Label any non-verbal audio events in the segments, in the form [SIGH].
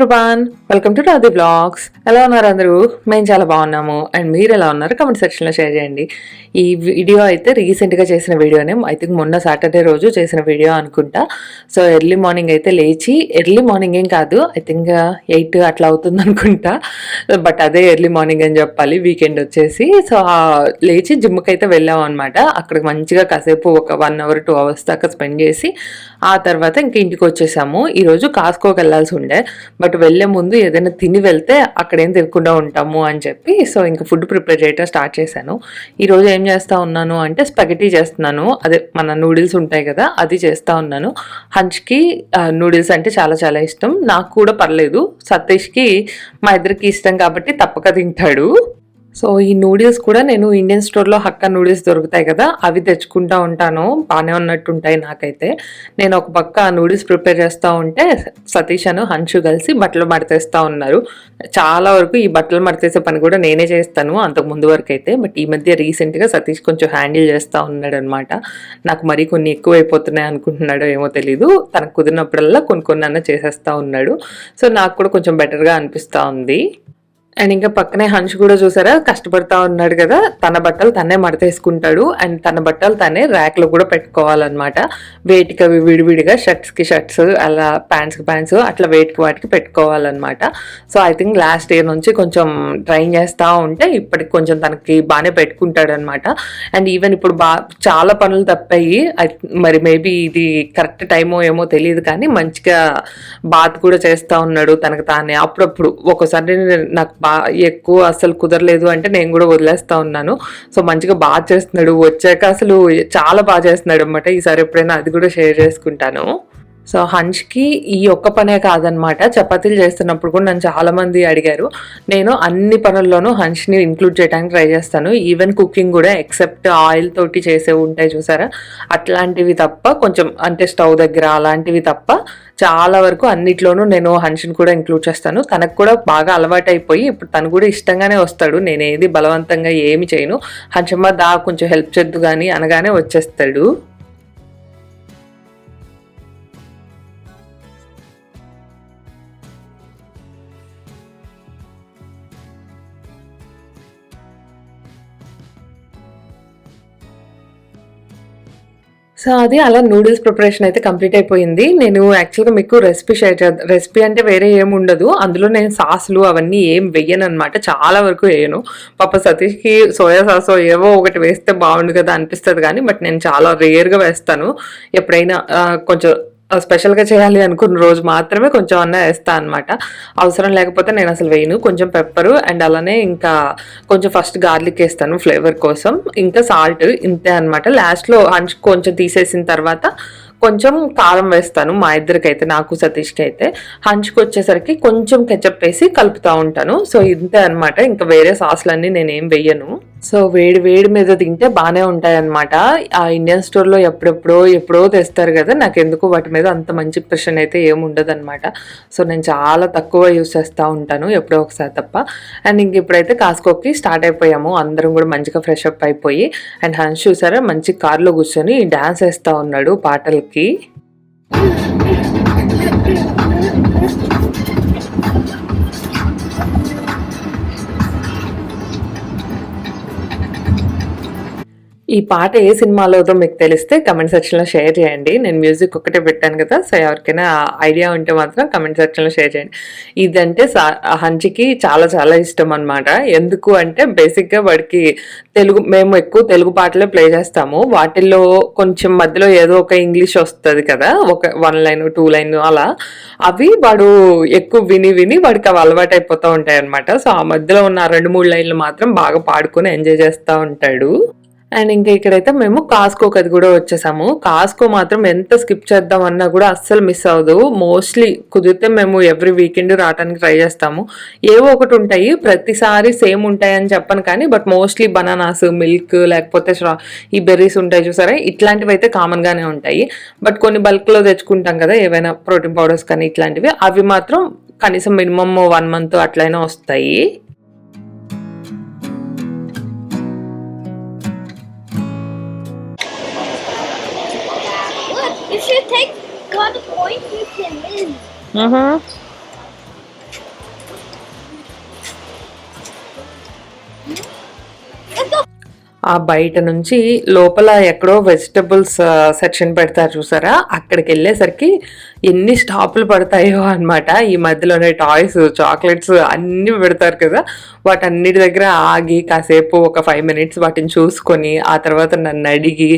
everyone. Welcome to Radhi vlogs ఎలా ఉన్నారు అందరూ? మేము చాలా బాగున్నాము. అండ్ మీరు ఎలా ఉన్నారు? కమెంట్ సెక్షన్లో షేర్ చేయండి. ఈ వీడియో అయితే రీసెంట్గా చేసిన వీడియోనే ఐ థింక్ మొన్న సాటర్డే రోజు చేసిన వీడియో అనుకుంటా. సో ఎర్లీ మార్నింగ్ అయితే లేచి ఎర్లీ మార్నింగ్ ఏం కాదు. ఐ థింక్ ఎయిట్ అట్లా అవుతుంది అనుకుంటా. బట్ అదే ఎర్లీ మార్నింగ్ అని చెప్పాలి. వీకెండ్ వచ్చేసి. సో లేచి జిమ్కి అయితే వెళ్ళాం అనమాట అక్కడికి మంచిగా కాసేపు ఒక వన్ అవర్ టూ అవర్స్ దాకా స్పెండ్ చేసి ఆ తర్వాత ఇంక ఇంటికి వచ్చేసాము. ఈరోజు కాస్కోకి వెళ్ళాల్సి ఉండే. బట్ వెళ్ళే ముందు ఏదైనా తిని వెళ్తే అక్కడ ఏం తినకుండా ఉంటాము అని చెప్పి సో ఇంకా ఫుడ్ ప్రిపేర్ చేయటం స్టార్ట్ చేశాను. ఈరోజు ఏం చేస్తా ఉన్నాను అంటే స్పెగటీ చేస్తున్నాను. అదే మన నూడిల్స్ ఉంటాయి కదా అది చేస్తా ఉన్నాను. హంచ్కి నూడిల్స్ అంటే చాలా చాలా ఇష్టం. నాకు కూడా పర్లేదు. సతీష్కి మా ఇద్దరికి ఇష్టం కాబట్టి తప్పక తింటాడు. సో ఈ నూడిల్స్ కూడా నేను ఇండియన్ స్టోర్లో హక్క నూడిల్స్ దొరుకుతాయి కదా అవి తెచ్చుకుంటా ఉంటాను. బాగానే ఉన్నట్టు ఉంటాయి నాకైతే. నేను ఒక పక్క ఆ నూడిల్స్ ప్రిపేర్ చేస్తూ ఉంటే సతీష్ అను హన్షు కలిసి బట్టలు మడతేస్తూ ఉన్నారు. చాలా వరకు ఈ బట్టలు మడతేసే పని కూడా నేనే చేస్తాను అంతకు ముందు వరకు అయితే. బట్ ఈ మధ్య రీసెంట్గా సతీష్ కొంచెం హ్యాండిల్ చేస్తూ ఉన్నాడు అనమాట నాకు మరీ కొన్ని ఎక్కువ అయిపోతున్నాయి అనుకుంటున్నాడో ఏమో తెలీదు. తనకు కుదిరినప్పుడల్లా కొన్ని కొన్ని అన్న చేసేస్తూ ఉన్నాడు. సో నాకు కూడా కొంచెం బెటర్గా అనిపిస్తూ ఉంది. అండ్ ఇంకా పక్కనే హంష్ కూడా చూసారా? కష్టపడతా ఉన్నాడు కదా. తన బట్టలు తనే మడతేసుకుంటాడు. అండ్ తన బట్టలు తనే ర్యాక్లో కూడా పెట్టుకోవాలన్నమాట. వేటికి అవి విడివిడిగా షర్ట్స్కి షర్ట్స్ అలా ప్యాంట్స్కి ప్యాంట్స్ అట్లా వేటికి వాటికి పెట్టుకోవాలన్నమాట. So I think last year నుంచి కొంచెం ట్రైన్ చేస్తూ ఉంటే ఇప్పటికి కొంచెం తనకి బాగానే పెట్టుకుంటాడనమాట అండ్ ఈవెన్ ఇప్పుడు బా చాలా పనులు తప్పాయి. మరి మేబీ ఇది కరెక్ట్ టైమో ఏమో తెలియదు కానీ మంచిగా బాత్ కూడా చేస్తూ ఉన్నాడు. తనకు తానే అప్పుడప్పుడు. ఒక్కోసారి నాకు ఎక్కువ అసలు కుదరలేదు అంటే నేను కూడా వదిలేస్తా ఉన్నాను. సో మంచిగా బాగా చేస్తున్నాడు. వచ్చాక అసలు చాలా బాగా చేస్తున్నాడు అనమాట ఈసారి ఎప్పుడైనా అది కూడా షేర్ చేసుకుంటాను. సో హంచ్కి ఈ ఒక్క పనే కాదనమాట చపాతీలు చేస్తున్నప్పుడు కూడా నన్ను చాలామంది అడిగారు. నేను అన్ని పనుల్లోనూ హంచ్ని ఇంక్లూడ్ చేయడానికి ట్రై చేస్తాను. ఈవెన్ కుకింగ్ కూడా ఎక్సెప్ట్ ఆయిల్ తోటి చేసే ఉంటాయి చూసారా? అట్లాంటివి తప్ప కొంచెం అంటే స్టవ్ దగ్గర అలాంటివి తప్ప చాలా వరకు అన్నిట్లోనూ నేను హన్షిని కూడా ఇంక్లూడ్ చేస్తాను. తనకు కూడా బాగా అలవాటు అయిపోయి ఇప్పుడు తను కూడా ఇష్టంగానే వస్తాడు. నేను ఏది బలవంతంగా ఏమి చేయను. హన్షమ్మ దా కొంచెం హెల్ప్ చేద్దు కానీ అనగానే వచ్చేస్తాడు. సో అది అలా నూడిల్స్ ప్రిపరేషన్ అయితే కంప్లీట్ అయిపోయింది. నేను యాక్చువల్గా మీకు రెసిపీ షేర్ చేద్దాం రెసిపీ అంటే వేరే ఏం ఉండదు. అందులో నేను సాసులు అవన్నీ ఏం వెయ్యను అనమాట చాలా వరకు వేయను. పాప సతీష్కి సోయా సాస్ ఏవో ఒకటి వేస్తే బాగుండు కదా అనిపిస్తుంది కానీ బట్ నేను చాలా రేర్గా వేస్తాను. ఎప్పుడైనా కొంచెం స్పెషల్గా చేయాలి అనుకున్న రోజు మాత్రమే కొంచెం అన్న వేస్తాను అనమాట అవసరం లేకపోతే నేను అసలు వేయను. కొంచెం పెప్పరు అండ్ అలానే ఇంకా కొంచెం ఫస్ట్ గార్లిక్ వేస్తాను ఫ్లేవర్ కోసం. ఇంకా సాల్ట్ ఇంతే అనమాట లాస్ట్లో హంచ్ కొంచెం తీసేసిన తర్వాత కొంచెం కారం వేస్తాను మా ఇద్దరికైతే నాకు సతీష్కి అయితే. హంచ్కి వచ్చేసరికి కొంచెం కెచప్ వేసి కలుపుతూ ఉంటాను. సో ఇంతే అనమాట ఇంకా వేరే సాస్లన్నీ నేనేం వేయను. సో వేడి వేడి మీద తింటే బాగానే ఉంటాయి అనమాట ఆ ఇండియన్ స్టోర్లో ఎప్పుడెప్పుడో ఎప్పుడో తెస్తారు కదా నాకు ఎందుకు వాటి మీద అంత మంచి ఇంప్రెషన్ అయితే ఏముండదు అనమాట సో నేను చాలా తక్కువ యూస్ చేస్తూ ఉంటాను ఎప్పుడో ఒకసారి తప్ప. అండ్ ఇంక ఇప్పుడైతే కాస్కోకి స్టార్ట్ అయిపోయాము అందరం కూడా మంచిగా ఫ్రెష్ అప్ అయిపోయి. అండ్ హన్స్ చూసారా మంచి కార్లో కూర్చొని డ్యాన్స్ వేస్తూ ఉన్నాడు పాటలకి. ఈ పాట ఏ సినిమాలోదో మీకు తెలిస్తే కమెంట్ సెక్షన్లో షేర్ చేయండి. నేను మ్యూజిక్ ఒకటే పెట్టాను కదా సో ఎవరికైనా ఐడియా ఉంటే మాత్రం కమెంట్ సెక్షన్లో షేర్ చేయండి. ఇదంటే సా- హంచికి చాలా చాలా ఇష్టం అనమాట ఎందుకు అంటే బేసిక్గా వాడికి తెలుగు మేము ఎక్కువ తెలుగు పాటలే ప్లే చేస్తాము. వాటిల్లో కొంచెం మధ్యలో ఏదో ఒక ఇంగ్లీష్ వస్తుంది కదా ఒక వన్ లైన్ టూ లైన్ అలా. అవి వాడు ఎక్కువ విని విని వాడికి అవి అలవాటు అయిపోతూ ఉంటాయి అనమాట సో ఆ మధ్యలో ఉన్న రెండు మూడు లైన్లు మాత్రం బాగా పాడుకొని ఎంజాయ్ చేస్తూ ఉంటాడు. అండ్ ఇంకా ఇక్కడైతే మేము కాస్కోకి అది కూడా వచ్చేసాము. కాస్కో మాత్రం ఎంత స్కిప్ చేద్దామన్నా కూడా అస్సలు మిస్ అవ్వదు. మోస్ట్లీ కుదిరితే మేము ఎవ్రీ వీకెండ్ రావడానికి ట్రై చేస్తాము. ఏవో ఒకటి ఉంటాయి. ప్రతిసారి సేమ్ ఉంటాయి అని చెప్పను కానీ బట్ మోస్ట్లీ బనానాస్ మిల్క్ లేకపోతే ఈ బెర్రీస్ ఉంటాయి చూసారా? ఇట్లాంటివి అయితే కామన్గానే ఉంటాయి. బట్ కొన్ని బల్క్లో తెచ్చుకుంటాం కదా ఏవైనా ప్రోటీన్ పౌడర్స్ కానీ ఇట్లాంటివి అవి మాత్రం కనీసం మినిమమ్ వన్ మంత్ అట్లయినా వస్తాయి. You take one point, you can win. Mm-hmm. ఆ బయట నుంచి లోపల ఎక్కడో వెజిటబుల్స్ సెక్షన్ పెడతారు చూసారా? అక్కడికి వెళ్ళేసరికి ఎన్ని స్టాపులు పడతాయో అన్నమాట. ఈ మధ్యలోనే టాయ్స్ చాక్లెట్స్ అన్నీ పెడతారు కదా. వాటన్నిటి దగ్గర ఆగి కాసేపు ఒక ఫైవ్ మినిట్స్ వాటిని చూసుకొని ఆ తర్వాత నన్ను అడిగి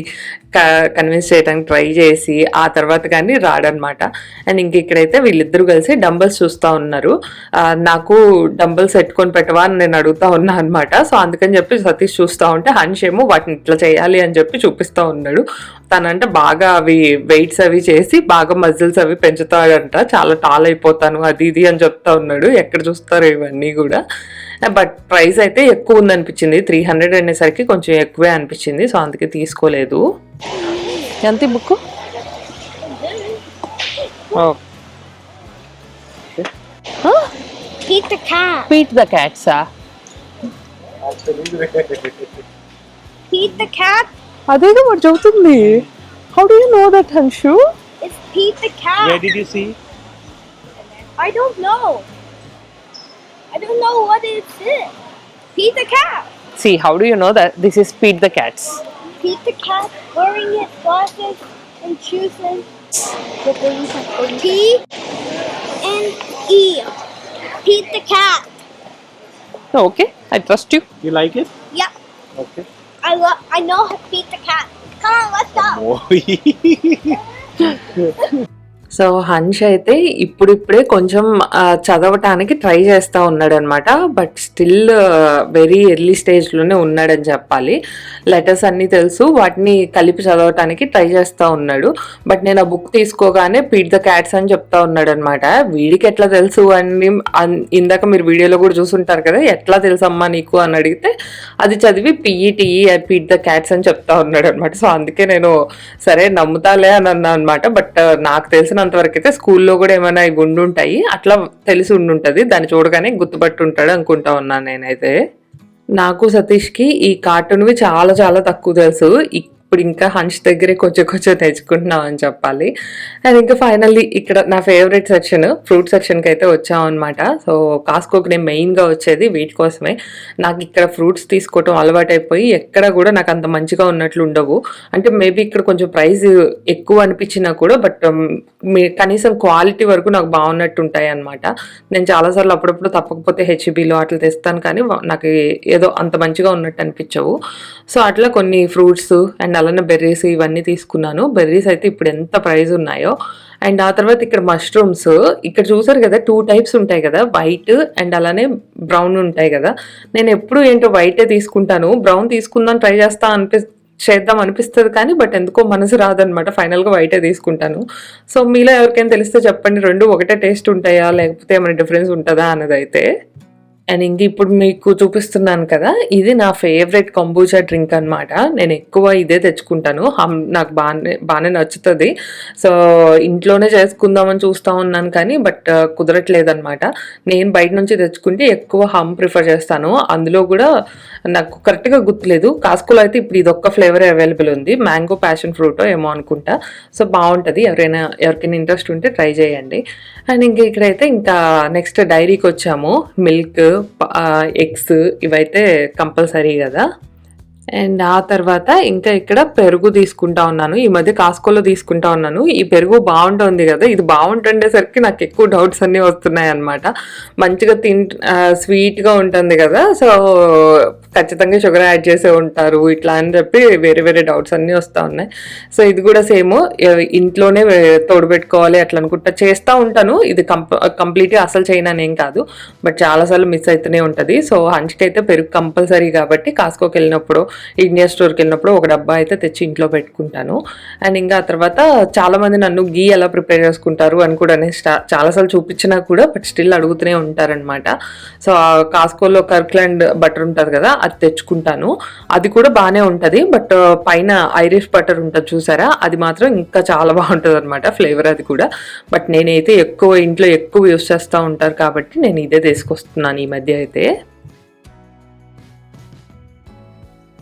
కన్విన్స్ చేయడానికి ట్రై చేసి ఆ తర్వాత కానీ రాడనమాట అండ్ ఇంక ఇక్కడైతే వీళ్ళిద్దరూ కలిసి డంబల్స్ చూస్తూ ఉన్నారు. నాకు డంబల్స్ ఎట్టుకొని పెట్టవా అని నేను అడుగుతా ఉన్నా అనమాట సో అందుకని చెప్పి సతీష్ చూస్తూ ఉంటే హన్ష్ ఏమో వాటిని ఇట్లా చేయాలి అని చెప్పి చూపిస్తూ ఉన్నాడు. తనంటే బాగా అవి వెయిట్స్ అవి చేసి బాగా మజిల్స్ అవి పెంచుతాడంట. చాలా టాల్ అయిపోతాను అది ఇది అని చెప్తా ఉన్నాడు. ఎక్కడ చూస్తారు ఇవన్నీ కూడా. బట్ ప్రైస్ అయితే ఎక్కువ ఉందనిపించింది. త్రీ హండ్రెడ్ అనేసరికి కొంచెం ఎక్కువే అనిపించింది. సో అందుకే తీసుకోలేదు. ఎంత బుక్. పీట్ ద క్యాట్సా Pete the cat? Are they the jokingly? How do you know that, Hanshu? It's Pete the cat. Where did you see? I don't know. I don't know what it is. Pete the cat. See, how do you know that this is Pete the cat's? Pete the cat wearing his glasses and shoes and P and E. Pete the cat. Okay, I trust you. You like it? Yeah. Okay. I love. I know how to Pete the cat. Come on, let's go. Oh. [LAUGHS] So Hansh అయితే ఇప్పుడిప్పుడే కొంచెం చదవటానికి try చేస్తూ ఉన్నాడనమాట. But still very early స్టేజ్లోనే ఉన్నాడని చెప్పాలి. Letters అన్నీ తెలుసు. వాటిని కలిపి చదవటానికి ట్రై చేస్తూ ఉన్నాడు. బట్ నేను ఆ బుక్ తీసుకోగానే పీట్ ద క్యాట్స్ అని చెప్తా ఉన్నాడనమాట. వీడికి ఎట్లా తెలుసు అని అన్- ఇందాక మీరు వీడియోలో కూడా చూసుంటారు కదా ఎట్లా తెలుసమ్మా నీకు అని అడిగితే అది చదివి పిఈటిఈ పీట్ ద క్యాట్స్ అని చెప్తా ఉన్నాడు అనమాట సో అందుకే నేను సరే నమ్ముతాలే అని అన్నా అనమాట. బట్ నాకు తెలిసిన తెలిసినంత వరకు అయితే స్కూల్లో కూడా ఏమైనా ఇవి ఉండుంటాయి. అట్లా తెలిసి ఉండుంటది. దాన్ని చూడగానే గుర్తుపట్టుంటాడు అనుకుంటా ఉన్నాను నేనైతే. నాకు సతీష్కి ఈ కార్టూన్వి చాలా చాలా తక్కువ తెలుసు. ఇప్పుడు ఇంకా హంచ్ దగ్గరే కొంచెం కొంచెం తెచ్చుకుంటున్నాం అని చెప్పాలి. అండ్ ఇంకా ఫైనల్లీ ఇక్కడ నా ఫేవరెట్ సెక్షన్ ఫ్రూట్ సెక్షన్కి అయితే వచ్చాం అనమాట సో కాస్కోకి నేను మెయిన్గా వచ్చేది వీటి కోసమే. నాకు ఇక్కడ ఫ్రూట్స్ తీసుకోవటం అలవాటైపోయి ఎక్కడ కూడా నాకు అంత మంచిగా ఉన్నట్లు ఉండవు. అంటే మేబీ ఇక్కడ కొంచెం ప్రైస్ ఎక్కువ అనిపించినా కూడా బట్ మీ కనీసం క్వాలిటీ వరకు నాకు బాగున్నట్టు ఉంటాయి అనమాట నేను చాలాసార్లు అప్పుడప్పుడు తప్పకపోతే హెచ్బిలో అట్లా తెస్తాను కానీ నాకు ఏదో అంత మంచిగా ఉన్నట్టు అనిపించవు. సో అట్లా కొన్ని ఫ్రూట్స్ అండ్ అలానే బెర్రీస్ ఇవన్నీ తీసుకున్నాను. బెర్రీస్ అయితే ఇప్పుడు ఎంత ప్రైస్ ఉన్నాయో. అండ్ ఆ తర్వాత ఇక్కడ మష్రూమ్స్. ఇక్కడ చూసారు కదా టూ టైప్స్ ఉంటాయి కదా వైట్ అండ్ అలానే బ్రౌన్ ఉంటాయి కదా. నేను ఎప్పుడు ఏంటో వైటే తీసుకుంటాను. బ్రౌన్ తీసుకుందాం ట్రై చేస్తా అనిపి చేద్దాం అనిపిస్తుంది కానీ బట్ ఎందుకో మనసు రాదనమాట. ఫైనల్గా వైటే తీసుకుంటాను. సో మీలో ఎవరికైనా తెలిస్తే చెప్పండి. రెండు ఒకటే టేస్ట్ ఉంటాయా? లేకపోతే ఏమైనా డిఫరెన్స్ ఉంటుందా? అన్నది అయితే అండ్ ఇంక ఇప్పుడు మీకు చూపిస్తున్నాను కదా ఇది నా ఫేవరెట్ కంబూజా డ్రింక్ అనమాట నేను ఎక్కువ ఇదే తెచ్చుకుంటాను. హమ్ నాకు బాగానే బాగానే నచ్చుతుంది. సో ఇంట్లోనే చేసుకుందామని చూస్తూ ఉన్నాను కానీ బట్ కుదరట్లేదు అనమాట నేను బయట నుంచి తెచ్చుకుంటే ఎక్కువ హమ్ ప్రిఫర్ చేస్తాను. అందులో కూడా నాకు కరెక్ట్గా గుర్తులేదు. కాస్కోలో అయితే ఇప్పుడు ఇది ఫ్లేవర్ అవైలబుల్ ఉంది. మ్యాంగో ప్యాషన్ ఫ్రూట్ ఏమో అనుకుంటా. సో బాగుంటుంది ఎవరైనా ఎవరికైనా ఇంట్రెస్ట్ ఉంటే ట్రై చేయండి. అండ్ ఇంకా ఇక్కడైతే ఇంకా నెక్స్ట్ డైరీకి వచ్చాము. మిల్క్ ఎగ్స్ ఇవైతే కంపల్సరీ కదా? అండ్ ఆ తర్వాత ఇంకా ఇక్కడ పెరుగు తీసుకుంటా ఉన్నాను. ఈ మధ్య కాస్కోలో తీసుకుంటా ఉన్నాను. ఈ పెరుగు బాగుంటుంది కదా ఇది బాగుంటుండేసరికి నాకు ఎక్కువ డౌట్స్ అన్నీ వస్తున్నాయి అనమాట మంచిగా తిన్ స్వీట్గా ఉంటుంది కదా సో ఖచ్చితంగా షుగర్ యాడ్ చేసే ఉంటారు ఇట్లా అని చెప్పి వేరే వేరే డౌట్స్ అన్నీ వస్తూ ఉన్నాయి. సో ఇది కూడా సేమ్. ఇంట్లోనే తోడు పెట్టుకోవాలి అట్లా అనుకుంటా చేస్తూ ఉంటాను. ఇది కంప కంప్లీట్గా అసలు చేయననేం కాదు. బట్ చాలాసార్లు మిస్ అవుతూనే ఉంటుంది. సో హంచ్కి అయితే పెరుగు కంపల్సరీ కాబట్టి కాస్కోకి వెళ్ళినప్పుడు ఇండియా స్టోర్కి వెళ్ళినప్పుడు ఒక డబ్బా అయితే తెచ్చి ఇంట్లో పెట్టుకుంటాను. అండ్ ఇంకా ఆ తర్వాత చాలామంది నన్ను గీ ఎలా ప్రిపేర్ చేసుకుంటారు అని కూడా నేను స్టా చాలాసార్లు చూపించినా కూడా బట్ స్టిల్ అడుగుతూనే ఉంటారనమాట సో ఆ కాస్కోలో కర్క్లాండ్ బటర్ ఉంటుంది కదా అది తెచ్చుకుంటాను. అది కూడా బాగానే ఉంటుంది బట్ పైన ఐరిష్ బటర్ ఉంటుంది చూసారా? అది మాత్రం ఇంకా చాలా బాగుంటుంది అనమాట ఫ్లేవర్ అది కూడా. బట్ నేనైతే ఎక్కువ ఇంట్లో ఎక్కువ యూస్ చేస్తూ ఉంటారు కాబట్టి నేను ఇదే తీసుకొస్తున్నాను ఈ మధ్య అయితే.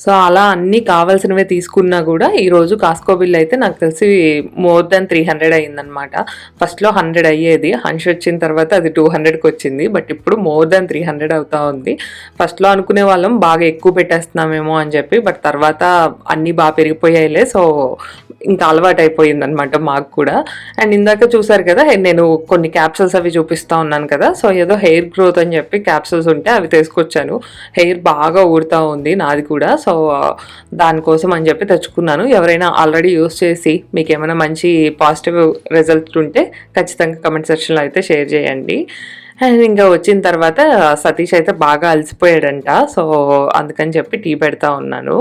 సో అలా అన్నీ కావాల్సినవి తీసుకున్నా కూడా ఈరోజు కాస్కో బిల్ అయితే నాకు తెలిసి మోర్ దెన్ త్రీ హండ్రెడ్ అయ్యిందనమాట ఫస్ట్లో హండ్రెడ్ అయ్యేది హండ్రెడ్ వచ్చిన తర్వాత అది టూ హండ్రెడ్కి వచ్చింది బట్ ఇప్పుడు మోర్ దెన్ త్రీ హండ్రెడ్ అవుతా ఉంది. ఫస్ట్లో అనుకునే వాళ్ళం బాగా ఎక్కువ పెట్టేస్తున్నామేమో అని చెప్పి బట్ తర్వాత అన్నీ బాగా పెరిగిపోయాయిలే సో ఇంకా అలవాటు అనమాట మాకు కూడా. అండ్ ఇందాక చూసారు కదా నేను కొన్ని క్యాప్సూల్స్ అవి చూపిస్తా ఉన్నాను కదా సో ఏదో హెయిర్ గ్రోత్ అని చెప్పి క్యాప్సూల్స్ ఉంటే అవి తీసుకొచ్చాను. హెయిర్ బాగా ఊడుతూ ఉంది నాది కూడా సో uh, దానికోసం అని చెప్పి తెచ్చుకున్నాను. ఎవరైనా ఆల్రెడీ యూస్ చేసి మీకు ఏమైనా మంచి పాజిటివ్ రిజల్ట్ ఉంటే ఖచ్చితంగా కమెంట్ సెక్షన్లో అయితే షేర్ చేయండి. అండ్ ఇంకా వచ్చిన తర్వాత సతీష్ అయితే బాగా అలసిపోయాడంట సో అందుకని చెప్పి టీ పెడతా ఉన్నాను.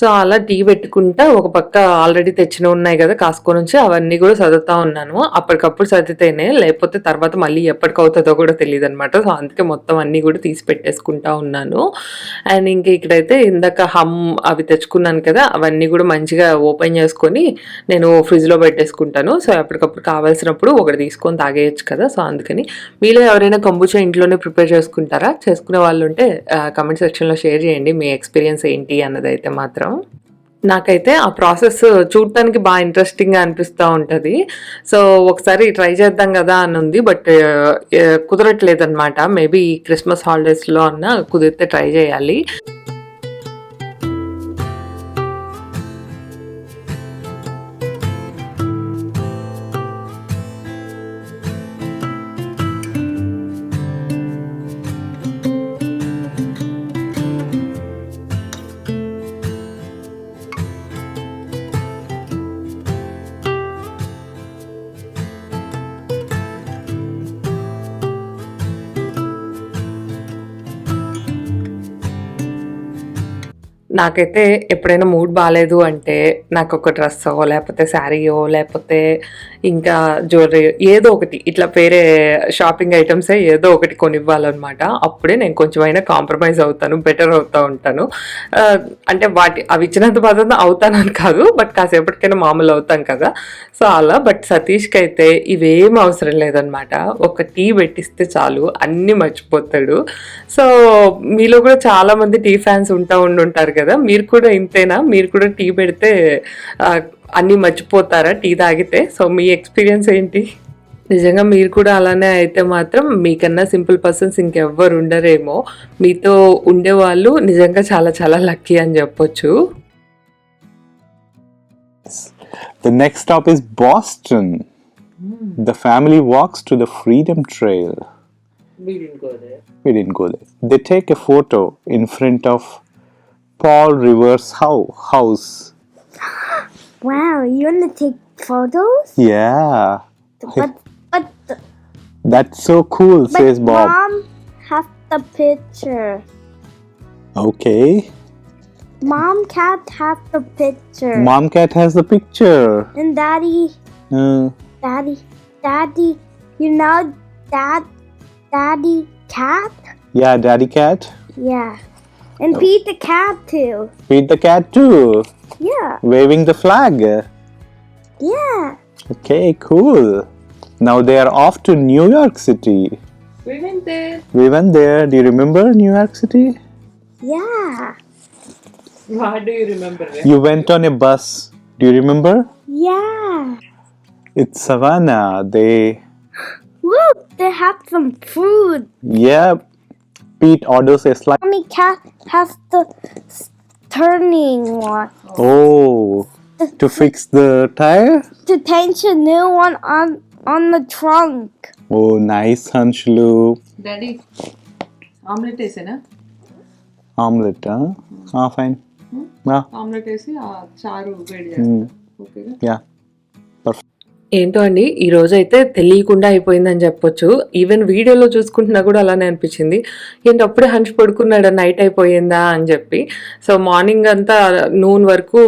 సో అలా టీ పెట్టుకుంటా ఒక పక్క ఆల్రెడీ తెచ్చిన ఉన్నాయి కదా కాస్కో నుంచి అవన్నీ కూడా చదువుతా ఉన్నాను. అప్పటికప్పుడు చదివితేనే లేకపోతే తర్వాత మళ్ళీ ఎప్పటికవుతుందో కూడా తెలియదు అనమాట సో అందుకే మొత్తం అన్నీ కూడా తీసి పెట్టేసుకుంటా ఉన్నాను. అండ్ ఇంక ఇక్కడైతే ఇందాక హమ్ అవి తెచ్చుకున్నాను కదా అవన్నీ కూడా మంచిగా ఓపెన్ చేసుకొని నేను ఫ్రిడ్జ్లో పెట్టేసుకుంటాను. సో ఎప్పటికప్పుడు కావాల్సినప్పుడు ఒకటి తీసుకొని తాగేయచ్చు కదా సో అందుకని. మీలో ఎవరైనా కంబుచా ఇంట్లోనే ప్రిపేర్ చేసుకుంటారా? చేసుకునే వాళ్ళు ఉంటే కమెంట్ సెక్షన్లో షేర్ చేయండి. మీ ఎక్స్పీరియన్స్ ఏంటి అన్నది అయితే మాత్రం నాకైతే ఆ ప్రాసెస్ చూడటానికి బాగా ఇంట్రెస్టింగ్గా అనిపిస్తూ ఉంటుంది. సో ఒకసారి ట్రై చేద్దాం కదా అని ఉంది బట్ కుదరట్లేదన్నమాట. మేబీ క్రిస్మస్ హాలిడేస్లో అన్న కుదిరితే ట్రై చేయాలి. నాకైతే ఎప్పుడైనా మూడ్ బాగాలేదు అంటే నాకు ఒక డ్రెస్సో లేకపోతే శారీయో లేకపోతే ఇంకా జ్యువెలరీ ఏదో ఒకటి ఇట్లా వేరే షాపింగ్ ఐటమ్సే ఏదో ఒకటి కొనివ్వాలన్నమాట. అప్పుడే నేను కొంచెమైనా కాంప్రమైజ్ అవుతాను బెటర్ అవుతూ ఉంటాను. అంటే వాటి అవి ఇచ్చినంత బాధ అవుతానని కాదు బట్ కాసేపటికైనా మామూలు అవుతాం కదా. సో అలా బట్ సతీష్కి అయితే ఇవేం అవసరం లేదనమాట ఒక టీ పెట్టిస్తే చాలు అన్నీ మర్చిపోతాడు. సో మీలో కూడా చాలామంది టీ ఫ్యాన్స్ ఉంటా ఉండి ఉంటారు కదా మీరు కూడా ఇంతేనా? మీరు కూడా టీ పెడితే అన్నీ మర్చిపోతారా? టీ తాగితే? సో మీ ఎక్స్పీరియన్స్ ఏంటి? నిజంగా మీరు కూడా అలానే అయితే మాత్రం మీకన్నా సింపుల్ పర్సన్స్ ఇంకెవ్వరు ఉండరేమో. మీతో ఉండేవాళ్ళు నిజంగా చాలా చాలా లక్కీ అని చెప్పొచ్చు. The next stop is Boston. The family walks to the Freedom Trail. We didn't go there. They take a photo in front of Paul Rivers' house. Wow, you wanna take photos? Yeah. But but That's so cool, but says Bob. mom have the picture. Okay. Mom can't have the picture. Mom cat has the picture. And daddy, Uh, daddy, daddy, you know dad, daddy cat? yeah, daddy cat. Yeah. And oh. Pete the cat too. Feed the cat too. Yeah. Waving the flag. Yeah. Okay, cool. Now they are off to New York City. We went there. We went there. Do you remember New York City? Yeah. Why do you remember it? You went on a bus. Do you remember? Yeah. It's Savannah. They, Look, they have some food. yeah. Pete orders a slice. Mommy cat has the s- turning one Oh, to fix the tire? to change a new one on on the trunk. Oh, nice, Hanshlu. Daddy omelette వేసేనా Omelette, huh? Ah, fine. Ah, omelette వేసి ఆ చారు వేడి mm, ఓకేగా yeah. ఏంటో అండి ఈ రోజు అయితే తెలియకుండా అయిపోయిందని చెప్పొచ్చు. ఈవెన్ వీడియోలో చూసుకుంటున్నా కూడా అలానే అనిపించింది. ఏంటి అప్పుడే హంచ్ పడుకున్నాడా నైట్ అయిపోయిందా అని చెప్పి. సో మార్నింగ్ అంతా నూన్ వరకు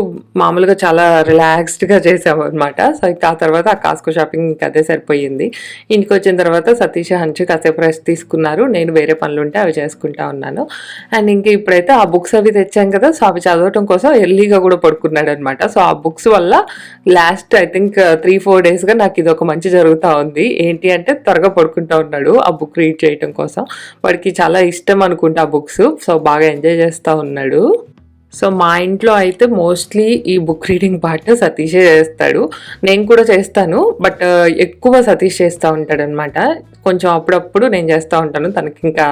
మామూలుగా చాలా రిలాక్స్డ్గా చేసాము అనమాట సో ఇంకా ఆ తర్వాత ఆ కాస్కో షాపింగ్ ఇంకా అదే సరిపోయింది. ఇంటికి వచ్చిన తర్వాత సతీష్ హంచ్ కాసేపు రెస్ట్ తీసుకున్నారు. నేను వేరే పనులు ఉంటే అవి చేసుకుంటా ఉన్నాను. అండ్ ఇంకా ఇప్పుడైతే ఆ బుక్స్ అవి తెచ్చాం కదా సో అవి చదవటం కోసం ఎర్లీగా కూడా పడుకున్నాడు అనమాట సో ఆ బుక్స్ వల్ల last I think three four days గా నాకు ఇది ఒక మంచి జరుగుతా ఉంది. ఏంటి అంటే త్వరగా పడుకుంటా ఉన్నాడు ఆ బుక్ రీడ్ చేయటం కోసం. వాడికి చాలా ఇష్టం అనుకుంటా ఆ బుక్స్. సో బాగా ఎంజాయ్ చేస్తా ఉన్నాడు. సో మా ఇంట్లో అయితే మోస్ట్లీ ఈ బుక్ రీడింగ్ పార్ట్ సతీషే చేస్తాడు. నేను కూడా చేస్తాను బట్ uh, ఎక్కువ సతీష్ చేస్తూ ఉంటాడు అనమాట కొంచెం అప్పుడప్పుడు నేను చేస్తూ ఉంటాను. తనకి ఇంకా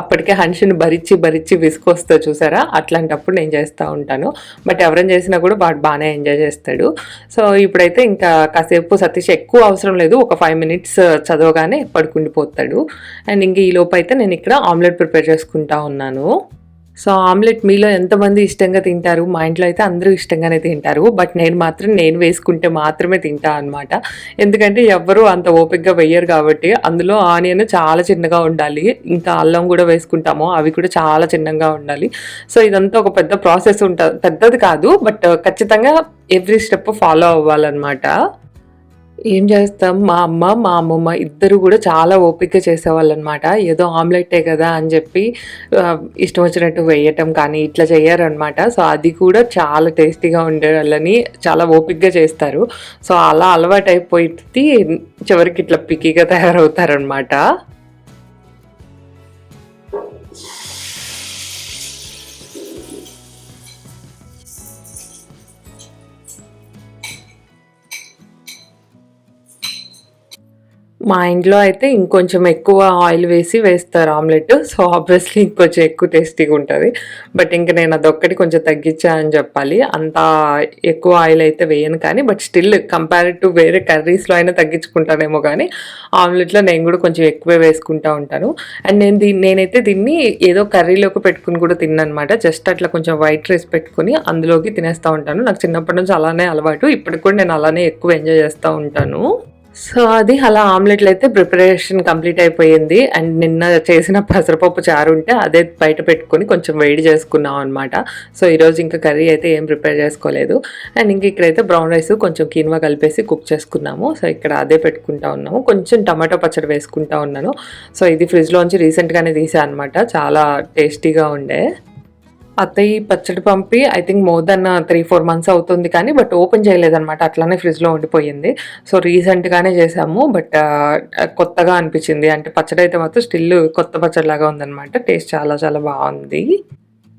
అప్పటికే హన్షిని భరించి భరించి విసుకొస్తా చూసారా? అట్లాంటప్పుడు నేను చేస్తూ ఉంటాను. బట్ ఎవరైనా చేసినా కూడా వాడు బాగానే ఎంజాయ్ చేస్తాడు. సో ఇప్పుడైతే ఇంకా కాసేపు సతీష్ ఎక్కువ అవసరం లేదు. ఒక ఫైవ్ మినిట్స్ uh, చదవగానే పడుకుండిపోతాడు. అండ్ ఇంక ఈ లోపు అయితే నేను ఇక్కడ ఆమ్లెట్ ప్రిపేర్ చేసుకుంటా ఉన్నాను. సో ఆమ్లెట్ మీలో ఎంతమంది ఇష్టంగా తింటారు? మా ఇంట్లో అయితే అందరూ ఇష్టంగానే తింటారు. బట్ నేను మాత్రం నేను వేసుకుంటే మాత్రమే తింటా అనమాట ఎందుకంటే ఎవ్వరూ అంత ఓపిక్గా వేయరు కాబట్టి అందులో ఆనియన్ చాలా చిన్నగా ఉండాలి. ఇంకా అల్లం కూడా వేసుకుంటాము. అవి కూడా చాలా చిన్నగా ఉండాలి. సో ఇదంతా ఒక పెద్ద ప్రాసెస్ ఉంటుంది పెద్దది కాదు. బట్ ఖచ్చితంగా ఎవ్రీ స్టెప్ ఫాలో అవ్వాలన్నమాట. ఏం చేస్తాం? మా అమ్మ మా అమ్మమ్మ ఇద్దరు కూడా చాలా ఓపిక చేసేవాళ్ళు అనమాట ఏదో ఆమ్లెట్టే కదా అని చెప్పి ఇష్టం వచ్చినట్టు వేయటం కానీ ఇట్లా చేయరనమాట సో అది కూడా చాలా టేస్టీగా ఉండేవాళ్ళని చాలా ఓపికగా చేస్తారు. సో అలా అలవాటు అయిపోయి చివరికి ఇట్లా పికిగా తయారవుతారనమాట. మా ఇంట్లో అయితే ఇంకొంచెం ఎక్కువ ఆయిల్ వేసి వేస్తారు ఆమ్లెట్. సో ఆబ్వియస్లీ ఇంకొంచెం ఎక్కువ టేస్టీగా ఉంటుంది. బట్ ఇంకా నేను అదొక్కటి కొంచెం తగ్గించానని చెప్పాలి. అంత ఎక్కువ ఆయిల్ అయితే వేయను కానీ బట్ స్టిల్ కంపేర్ టు వేరే కర్రీస్లో అయినా తగ్గించుకుంటానేమో కానీ ఆమ్లెట్లో నేను కూడా కొంచెం ఎక్కువే వేసుకుంటా ఉంటాను. అండ్ నేను దీన్ని నేనైతే దీన్ని ఏదో కర్రీలోకి పెట్టుకుని కూడా తిన్నమాట జస్ట్ అట్లా కొంచెం వైట్ రైస్ పెట్టుకుని అందులోకి తినేస్తూ ఉంటాను. నాకు చిన్నప్పటి నుంచి అలానే అలవాటు. ఇప్పటికి కూడా నేను అలానే ఎక్కువ ఎంజాయ్ చేస్తూ ఉంటాను. సో అది అలా ఆమ్లెట్లు అయితే ప్రిపరేషన్ కంప్లీట్ అయిపోయింది. అండ్ నిన్న చేసిన పెసరపప్పు చారు ఉంటే అదే బయట పెట్టుకొని కొంచెం వేడి చేసుకున్నాం అనమాట సో ఈరోజు ఇంకా కర్రీ అయితే ఏం ప్రిపేర్ చేసుకోలేదు. అండ్ ఇంక ఇక్కడైతే బ్రౌన్ రైస్ కొంచెం కీన్వా కలిపేసి కుక్ చేసుకున్నాము. సో ఇక్కడ అదే పెట్టుకుంటా ఉన్నాము. కొంచెం టమాటో పచ్చడి వేసుకుంటా ఉన్నాను. సో ఇది ఫ్రిడ్జ్లోంచి రీసెంట్గానే తీసా అనమాట చాలా టేస్టీగా ఉండే. అత్తయ్య పచ్చడి పంపి I think more than three four months అవుతుంది కానీ బట్ ఓపెన్ చేయలేదన్నమాట. అట్లానే ఫ్రిడ్జ్లో ఉండిపోయింది. సో రీసెంట్గానే చేసాము బట్ కొత్తగా అనిపించింది. అంటే పచ్చడి అయితే మాత్రం స్టిల్ కొత్త పచ్చడిలాగా ఉందనమాట ఉందన్నమాట. టేస్ట్ చాలా చాలా బాగుంది.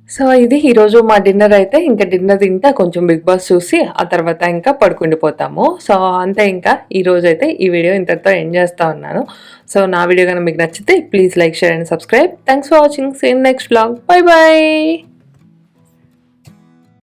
సో ఇది ఈరోజు మా డిన్నర్ అయితే ఇంకా డిన్నర్ తింటా కొంచెం బిగ్ బాస్ చూసి ఆ తర్వాత ఇంకా పడుకుండిపోతాము. సో అంతే ఇంకా ఈరోజు అయితే ఈ వీడియో ఇంతటితో ఎండ్ చేస్తూ ఉన్నాను. సో నా వీడియో కనుక మీకు నచ్చితే please like share and subscribe thanks for watching same next vlog bye bye